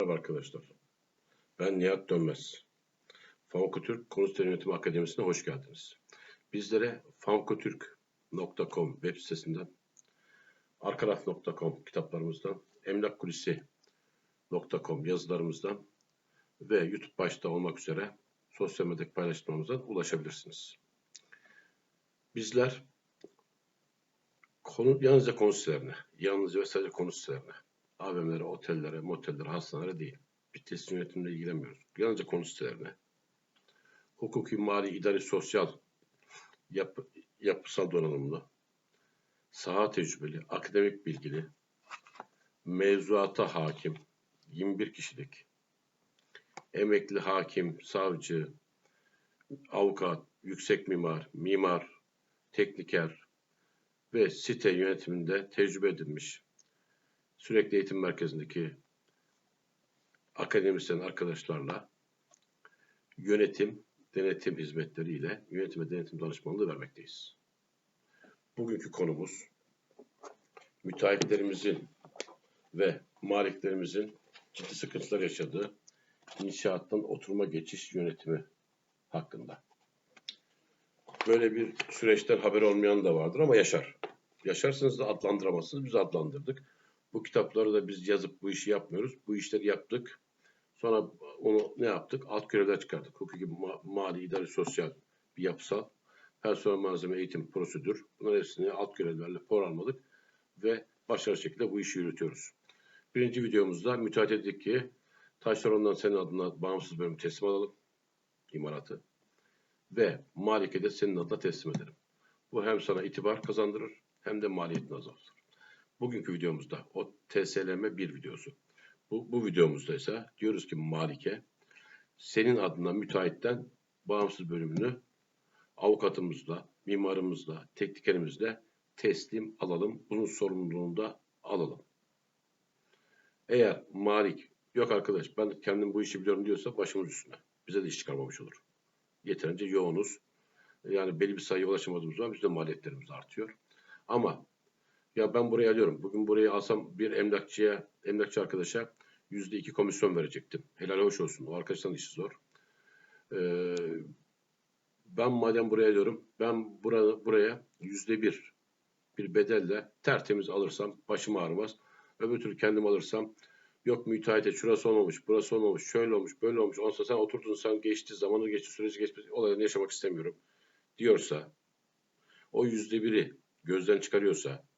Merhaba arkadaşlar. Ben Nihat Dönmez. Famkotürk Konut Yönetimi Akademisi'ne hoş geldiniz. Bizlere famkotürk.com web sitesinden, arkaraf.com kitaplarımızdan, emlakkulisi.com yazılarımızdan ve YouTube başta olmak üzere sosyal medyadaki paylaşımlarımızdan ulaşabilirsiniz. Bizler konu, yalnızca konu sitelerine, yalnızca ve sadece konu sitelerine, AVM'lere, otellere, motellere, hastanelere değil. Bir teslim yönetimle ilgilenmiyoruz. Yalnızca konu sitelerine. Hukuki, mali, idari, sosyal, yapı, yapısal donanımlı, saha tecrübeli, akademik bilgili, mevzuata hakim, 21 kişilik, emekli hakim, savcı, avukat, yüksek mimar, mimar, tekniker ve site yönetiminde tecrübe edilmiş sürekli eğitim merkezindeki akademisyen arkadaşlarla yönetim, denetim hizmetleriyle yönetim ve denetim danışmanlığı vermekteyiz. Bugünkü konumuz müteahhitlerimizin ve maliklerimizin ciddi sıkıntılar yaşadığı inşaattan oturma geçiş yönetimi hakkında. Böyle bir süreçten haber olmayan da vardır ama yaşar. Yaşarsınız da adlandıramazsınız. Biz adlandırdık. Bu kitapları da biz yazıp bu işi yapmıyoruz. Bu işleri yaptık. Sonra onu ne yaptık? Alt görevler çıkardık. Hukuki, ma mali, idari, sosyal, bir yapısal, personel malzeme, eğitim, prosedür. Bunların hepsini alt görevlerle programladık ve başarılı şekilde bu işi yürütüyoruz. Birinci videomuzda müteahhit dedik ki Taşeron'dan senin adına bağımsız bölüm teslim alalım. imaratı. Ve Malik'e de senin adına teslim edelim. Bu hem sana itibar kazandırır hem de maliyetini azaltır. Bugünkü videomuzda o TSLM bir videosu. Bu, bu videomuzda ise diyoruz ki Malik'e senin adına müteahhitten bağımsız bölümünü avukatımızla, mimarımızla, teknikerimizle teslim alalım. Bunun sorumluluğunu da alalım. Eğer Malik yok arkadaş ben kendim bu işi biliyorum diyorsa başımız üstüne. Bize de iş çıkarmamış olur. Yeterince yoğunuz. Yani belli bir sayıya ulaşamadığımız zaman bizde maliyetlerimiz artıyor. Ama ya ben burayı alıyorum. Bugün burayı alsam bir emlakçıya, emlakçı arkadaşa yüzde iki komisyon verecektim. Helal hoş olsun. O arkadaşların işi zor. Ee, ben madem buraya alıyorum, ben buraya, buraya yüzde bir bir bedelle tertemiz alırsam başım ağrımaz. Öbür türlü kendim alırsam yok müteahhite şurası olmamış, burası olmamış, şöyle olmuş, böyle olmuş. Onsa sen oturdun sen geçti, zamanı geçti, süreci geçti, olaylarını yaşamak istemiyorum diyorsa o yüzde biri gözden çıkarıyorsa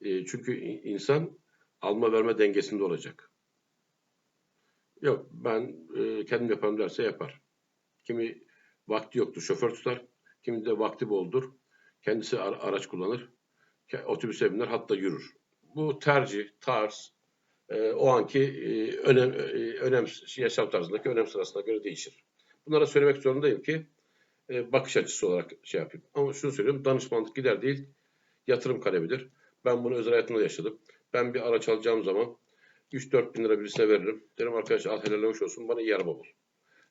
e, çünkü insan alma verme dengesinde olacak. Yok ben e, kendim yaparım derse yapar. Kimi vakti yoktur şoför tutar. Kimi de vakti boldur. Kendisi araç kullanır. Otobüse biner hatta yürür. Bu tercih, tarz, e, o anki e, önem, önem yaşam tarzındaki önem sırasına göre değişir. Bunlara söylemek zorundayım ki bakış açısı olarak şey yapayım. Ama şunu söylüyorum danışmanlık gider değil yatırım kalemidir. Ben bunu özel hayatımda yaşadım. Ben bir araç alacağım zaman 3-4 bin lira birisine veririm. Derim arkadaş al helal hoş olsun bana iyi araba bul.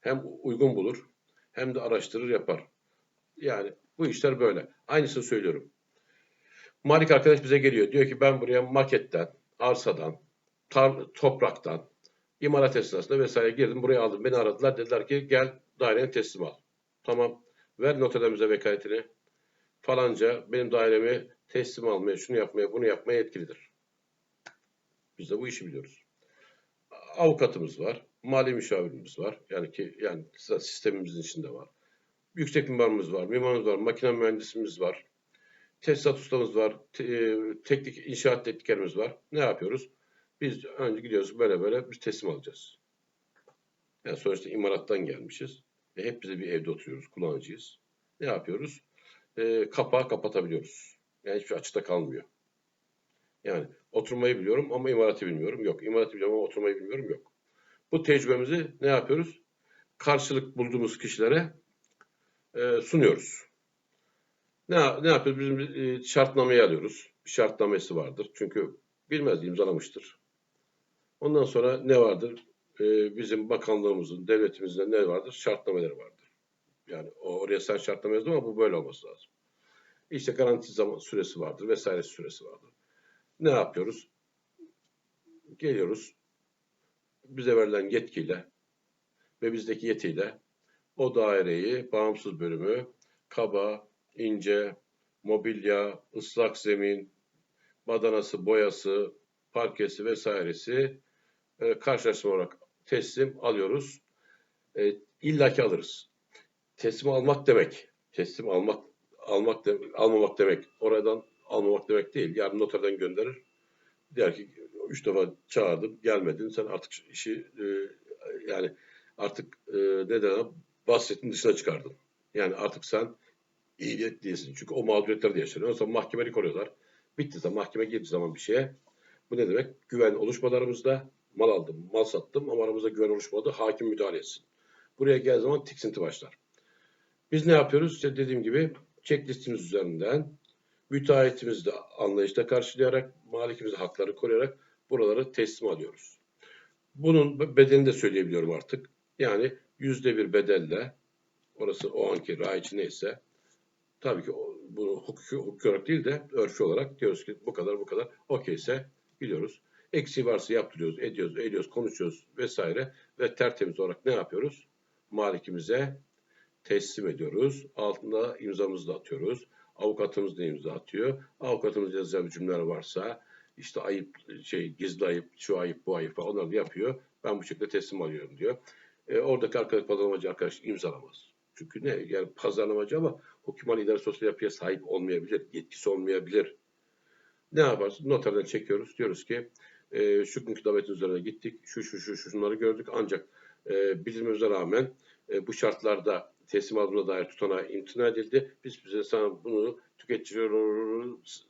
Hem uygun bulur hem de araştırır yapar. Yani bu işler böyle. Aynısını söylüyorum. Malik arkadaş bize geliyor. Diyor ki ben buraya maketten, arsadan, tar topraktan, imalat esnasında vesaire girdim. Buraya aldım. Beni aradılar. Dediler ki gel daireni teslim al. Tamam. Ver noterimize vekaletini. Falanca benim dairemi teslim almaya, şunu yapmaya, bunu yapmaya yetkilidir. Biz de bu işi biliyoruz. Avukatımız var, mali müşavirimiz var. Yani ki yani sistemimizin içinde var. Yüksek mimarımız var, mimarımız var, makine mühendisimiz var. Tesisat ustamız var, te, e, teknik inşaat teknikerimiz var. Ne yapıyoruz? Biz önce gidiyoruz böyle böyle biz teslim alacağız. Yani sonuçta imarattan gelmişiz. Ve hep bize bir evde oturuyoruz, kullanıcıyız. Ne yapıyoruz? E, kapağı kapatabiliyoruz. Yani hiçbir açıkta kalmıyor. Yani oturmayı biliyorum ama imaratı bilmiyorum. Yok. İmaratı biliyorum ama oturmayı bilmiyorum. Yok. Bu tecrübemizi ne yapıyoruz? Karşılık bulduğumuz kişilere e, sunuyoruz. Ne, ne yapıyoruz? Bizim e, şartnameyi alıyoruz. Bir şartnamesi vardır. Çünkü bilmez imzalamıştır. Ondan sonra ne vardır? E, bizim bakanlığımızın, devletimizde ne vardır? Şartnameleri vardır. Yani oraya sen şartlama yazdın ama bu böyle olması lazım. İşte garanti zaman süresi vardır vesaire süresi vardır. Ne yapıyoruz? Geliyoruz. bize verilen yetkiyle ve bizdeki yetiyle o daireyi bağımsız bölümü kaba, ince, mobilya, ıslak zemin, badanası, boyası, parkesi vesairesi e, karşılaştırma olarak teslim alıyoruz. E, illaki alırız. Teslim almak demek. Teslim almak almak de, almamak demek. Oradan almamak demek değil. Yarın noterden gönderir. Der ki üç defa çağırdım gelmedin. Sen artık işi e, yani artık e, ne derler bahsetin dışına çıkardın. Yani artık sen iyi değilsin. Çünkü o mağduriyetler de yaşanıyor. O zaman mahkemeyi koruyorlar. Bitti zaman mahkeme girdiği zaman bir şeye bu ne demek? Güven oluşmadı aramızda. Mal aldım, mal sattım ama aramızda güven oluşmadı. Hakim müdahale etsin. Buraya geldiği zaman tiksinti başlar. Biz ne yapıyoruz? İşte dediğim gibi checklistimiz üzerinden müteahhitimizi de anlayışla karşılayarak, malikimizi hakları koruyarak buraları teslim alıyoruz. Bunun bedelini de söyleyebiliyorum artık. Yani yüzde bir bedelle orası o anki raiçi neyse tabii ki bunu hukuki, hukuki olarak değil de örfü olarak diyoruz ki bu kadar bu kadar okeyse biliyoruz. Eksiği varsa yaptırıyoruz, ediyoruz, ediyoruz, konuşuyoruz vesaire ve tertemiz olarak ne yapıyoruz? Malikimize teslim ediyoruz. Altında imzamızı da atıyoruz. Avukatımız da imza atıyor. Avukatımız yazacağı cümleler varsa işte ayıp, şey gizli ayıp, şu ayıp, bu ayıp falan onları yapıyor. Ben bu şekilde teslim alıyorum diyor. E, oradaki arkadaş pazarlamacı arkadaş imzalamaz. Çünkü ne? Yani pazarlamacı ama hukumal idare sosyal yapıya sahip olmayabilir, yetkisi olmayabilir. Ne yaparız? Noterden çekiyoruz. Diyoruz ki e, şu günkü davetin üzerine gittik. Şu şu şu şu şunları gördük. Ancak e, bildirmemize rağmen bu şartlarda teslim aldığına dair tutanağı imtina edildi. Biz bize sana bunu tüketiciyoruz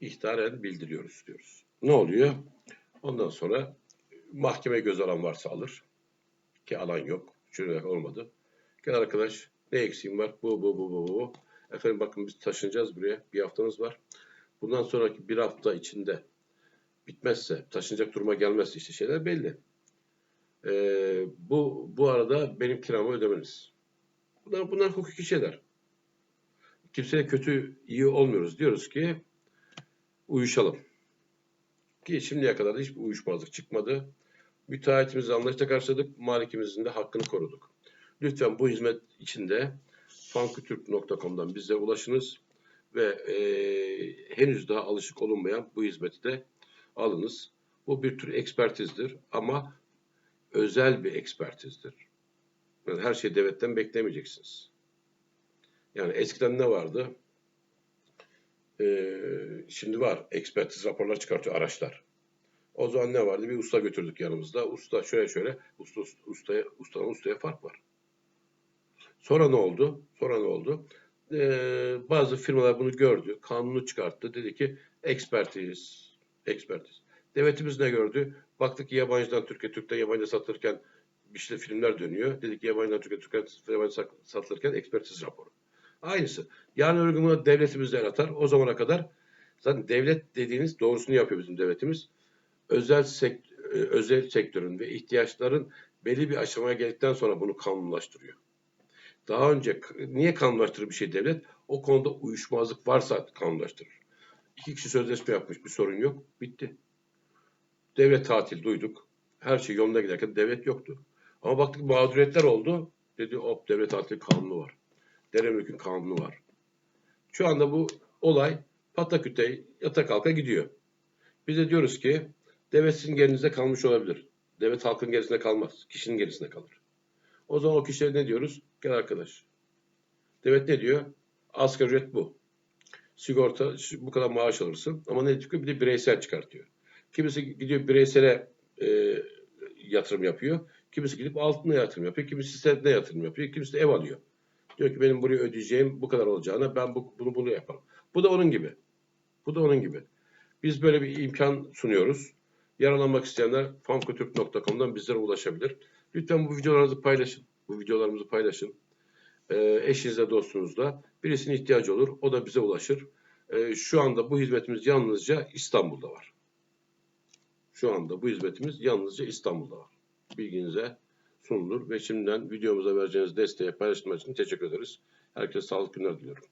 ihtaren bildiriyoruz diyoruz. Ne oluyor? Ondan sonra mahkeme göz alan varsa alır. Ki alan yok. Şöyle olmadı. Gel arkadaş ne eksiğim var? Bu bu bu bu bu. Efendim bakın biz taşınacağız buraya. Bir haftamız var. Bundan sonraki bir hafta içinde bitmezse, taşınacak duruma gelmezse işte şeyler belli. Ee, bu bu arada benim kiramı ödemeniz. Bunlar, bunlar hukuki şeyler. Kimseye kötü, iyi olmuyoruz. Diyoruz ki uyuşalım. Ki şimdiye kadar da hiçbir uyuşmazlık çıkmadı. Müteahhitimizle anlaşta karşıladık. Malikimizin de hakkını koruduk. Lütfen bu hizmet içinde fankütürk.com'dan bize ulaşınız ve e, henüz daha alışık olunmayan bu hizmeti de alınız. Bu bir tür ekspertizdir ama özel bir ekspertizdir. Yani her şeyi devletten beklemeyeceksiniz. Yani eskiden ne vardı? Ee, şimdi var. Ekspertiz raporlar çıkartıyor araçlar. O zaman ne vardı? Bir usta götürdük yanımızda. Usta şöyle şöyle. Usta, ustaya, ustadan ustaya fark var. Sonra ne oldu? Sonra ne oldu? Ee, bazı firmalar bunu gördü. Kanunu çıkarttı. Dedi ki ekspertiz. Ekspertiz. Devletimiz ne gördü? Baktık ki yabancıdan Türkiye, Türk'ten yabancı satılırken işte filmler dönüyor. Dedik ki yabancıdan Türkiye, Türk'ten yabancı satılırken ekspertiz raporu. Aynısı. Yarın öbür gün devletimiz de atar. O zamana kadar zaten devlet dediğiniz doğrusunu yapıyor bizim devletimiz. Özel sekt e, özel sektörün ve ihtiyaçların belli bir aşamaya geldikten sonra bunu kanunlaştırıyor. Daha önce niye kanunlaştırır bir şey devlet? O konuda uyuşmazlık varsa kanunlaştırır. İki kişi sözleşme yapmış bir sorun yok. Bitti. Devlet tatil duyduk. Her şey yolunda giderken devlet yoktu. Ama baktık mağduriyetler oldu. Dedi hop devlet tatil kanunu var. Dere mülkün kanunu var. Şu anda bu olay pataküte yata kalka gidiyor. Biz de diyoruz ki devlet sizin gerinizde kalmış olabilir. Devlet halkın gerisinde kalmaz. Kişinin gerisinde kalır. O zaman o kişilere ne diyoruz? Gel arkadaş. Devlet ne diyor? Asgari ücret bu. Sigorta bu kadar maaş alırsın. Ama ne çıkıyor? Bir de bireysel çıkartıyor. Kimisi gidiyor bireysele e, yatırım yapıyor. Kimisi gidip altına yatırım yapıyor. Kimisi senedine yatırım yapıyor. Kimisi de ev alıyor. Diyor ki benim buraya ödeyeceğim bu kadar olacağına ben bu, bunu bunu yaparım. Bu da onun gibi. Bu da onun gibi. Biz böyle bir imkan sunuyoruz. Yararlanmak isteyenler famkotürk.com'dan bizlere ulaşabilir. Lütfen bu videolarınızı paylaşın. Bu videolarımızı paylaşın. Ee, eşinizle, dostunuzla. Birisinin ihtiyacı olur. O da bize ulaşır. Ee, şu anda bu hizmetimiz yalnızca İstanbul'da var. Şu anda bu hizmetimiz yalnızca İstanbul'da var. Bilginize sunulur ve şimdiden videomuza vereceğiniz desteğe paylaşmak için teşekkür ederiz. Herkese sağlıklı günler diliyorum.